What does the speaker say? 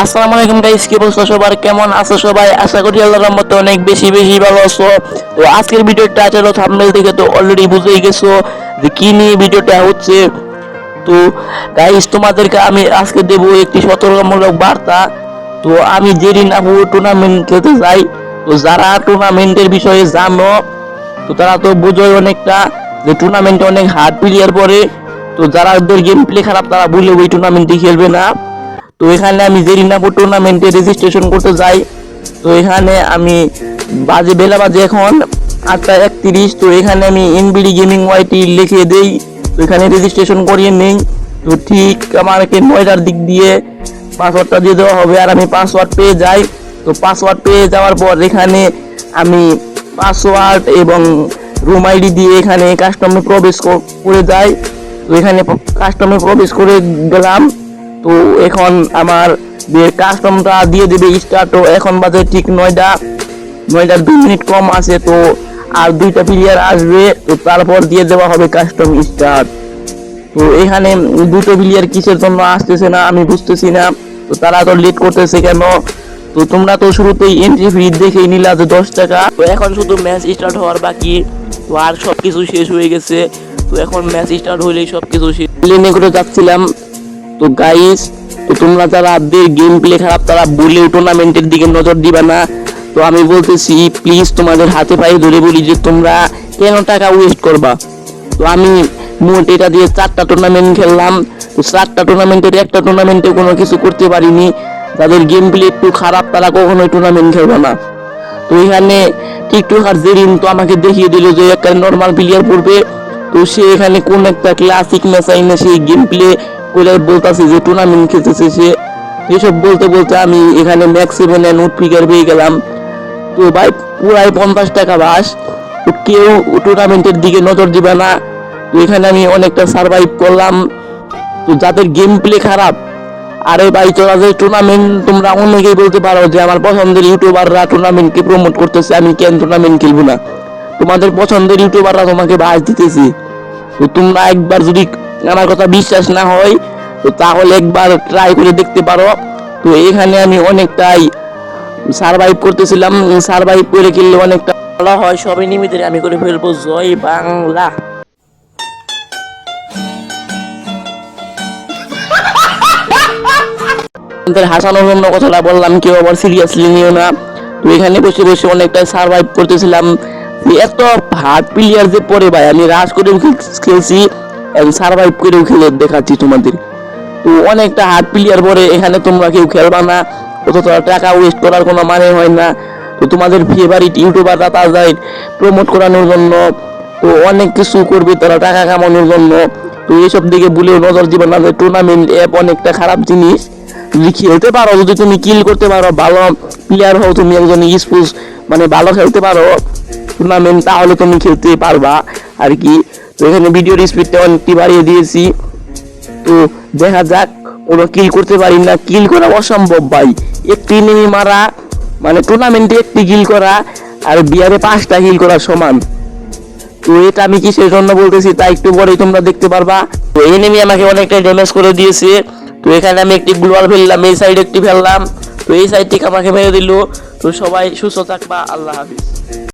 আসসালামু আলাইকুম গাইস কি অবস্থা সবার? কেমন আছো সবাই? আশা করি আল্লাহর রহমতে অনেক বেশি বেশি ভালো আছো। তো আজকের ভিডিওটা আছে থাম্বনেল থেকে তো অলরেডি বুঝেই গেছো যে কি নিয়ে ভিডিওটা হচ্ছে। তো গাইস তোমাদেরকে আমি আজকে দেব একটি সতর্কমূলক বার্তা। তো আমি যেদিন আপু টুর্নামেন্ট খেলতে যাই, তো যারা টুর্নামেন্টের বিষয়ে জানো, তো তারা তো বোঝোই অনেকটা যে টুর্নামেন্টে অনেক হার্ড প্লেয়ার পড়ে। তো যারা ওদের গেম প্লে খারাপ, তারা বলে ওই টুর্নামেন্টে খেলবে না। তো এখানে আমি জেরিনাপুর টুর্নামেন্টে রেজিস্ট্রেশন করতে যাই, তো এখানে আমি বাজে বেলা বাজে এখন আটটা একত্রিশ, তো এখানে আমি এনবিডি গেমিং ওয়াইটি লিখে দেই, তো এখানে রেজিস্ট্রেশন করিয়ে নেই। তো ঠিক আমাকে নয়টার দিক দিয়ে পাসওয়ার্ডটা দিয়ে দেওয়া হবে আর আমি পাসওয়ার্ড পেয়ে যাই। তো পাসওয়ার্ড পেয়ে যাওয়ার পর এখানে আমি পাসওয়ার্ড এবং রুম আইডি দিয়ে এখানে কাস্টমে প্রবেশ করে যাই। তো এখানে কাস্টমে প্রবেশ করে গেলাম। তো এখন আমার যে কাস্টমটা দিয়ে দেবে স্টার্ট তো এখন বাজে ঠিক নয়টা নয়টার দুই মিনিট কম আছে, তো আর দুইটা প্লেয়ার আসবে, তো তারপর দিয়ে দেওয়া হবে কাস্টম স্টার্ট তো এখানে দুটো প্লেয়ার কিসের জন্য আসতেছে না, আমি বুঝতেছি না, তো তারা তো লেট করতেছে কেন? তো তোমরা তো শুরুতেই এন্ট্রি ফি দেখেই নিলা যে দশ টাকা। তো এখন শুধু ম্যাচ স্টার্ট হওয়ার বাকি, তো আর সব কিছু শেষ হয়ে গেছে, তো এখন ম্যাচ স্টার্ট হলেই সব কিছু শেষ। প্লেনে করে যাচ্ছিলাম তো গাইস তো তোমরা যারা গেম প্লে খারাপ, তারা বলেও টুর্নামেন্টের দিকে নজর দিবা না। তো আমি বলতেছি প্লিজ তোমাদের হাতে পায়ে ধরে বলি যে তোমরা কেন টাকা ওয়েস্ট করবা? তো আমি মোট এটা দিয়ে চারটা টুর্নামেন্ট খেললাম। তো চারটা টুর্নামেন্টের একটা টুর্নামেন্টে কোনো কিছু করতে পারিনি। যাদের গেম প্লে একটু খারাপ, তারা কখনোই টুর্নামেন্ট খেলবে না। তো এখানে টিকটকার জেরিন তো আমাকে দেখিয়ে দিল যে একটা নর্মাল প্লেয়ার পড়বে। তো সে এখানে কোন একটা ক্লাসিক ম্যাচ আইনে সেই গেম প্লে করে বলতেছে যে টুর্নামেন্ট খেলতেছে সে, এসব বলতে বলতে আমি এখানে ম্যাক্স সেভেন নোট ফিগার পেয়ে গেলাম। তো ভাই, পুরাই পঞ্চাশ টাকা বাস। কেউ টুর্নামেন্টের দিকে নজর দিবে না। তো এখানে আমি অনেকটা সার্ভাইভ করলাম। তো যাদের গেম প্লে খারাপ, আরে ভাই, তোরা যে টুর্নামেন্ট তোমরা অনেকেই বলতে পারো যে আমার পছন্দের ইউটিউবাররা টুর্নামেন্টকে প্রমোট করতেছে, আমি কেন টুর্নামেন্ট খেলব না? তোমাদের পছন্দের ইউটিউবাররা তোমাকে বাস দিতেছে। তো তোমরা একবার যদি আমার কথা বিশ্বাস না হয়, তো তাহলে একবার ট্রাই করে দেখতে পারো। তো এখানে আমি অনেকটাই সার্ভাইভ করতেছিলাম। সার্ভাইভ করে কিনলে অনেকটা ভালো হয়, সবাই নিমিত্তে আমি করে ফেলব। জয় বাংলা। হাসানোর জন্য কথাটা বললাম, কেউ আবার সিরিয়াসলি নিও না। তো এখানে বসে বসে অনেকটা সার্ভাইভ করতেছিলাম। এত হার্ড প্লেয়ার যে পরে ভাই, আমি করেও খেল- খেলছি। সার্ভাইভ করেও খেলে দেখাচ্ছি তোমাদের। তো অনেকটা হার্ড প্লেয়ার পরে এখানে তোমরা কেউ খেলবা না অতটা টাকা ওয়েস্ট করার কোনো মানে হয় না। তো তোমাদের ফেভারিট ইউটিউবাররা তাদের প্রমোট করানোর জন্য, তো অনেক কিছু করবে তারা টাকা কামানোর জন্য। তো এইসব দিকে ভুলেও নজর দিবে না যে টুর্নামেন্ট অ্যাপ অনেকটা খারাপ জিনিস। যদি খেলতে পারো, যদি তুমি কিল করতে পারো, ভালো প্লেয়ার হও তুমি, একজন স্পোর্টস মানে ভালো খেলতে পারো টুর্নামেন্ট তাহলে তুমি খেলতে পারবা। আর কি? তো এখানে ভিডিওর স্পিডটা অনেকটি বাড়িয়ে দিয়েছি। তো দেখা যাক, কোনো কিল করতে পারি না। কিল করা অসম্ভব ভাই। একটি নেমে মারা মানে টুর্নামেন্টে একটি কিল করা, আর বিয়ারে পাঁচটা কিল করা সমান। তো এটা আমি কিসের জন্য বলতেছি, তা একটু পরেই তোমরা দেখতে পারবা। তো এনিমি আমাকে অনেকটা ড্যামেজ করে দিয়েছে। তো এখানে আমি একটি গ্লোয়াল ফেললাম, এই সাইড একটি ফেললাম। তো এই সাইড থেকে আমাকে মেরে দিল। তো সবাই সুস্থ থাকবা, আল্লাহ হাফিজ।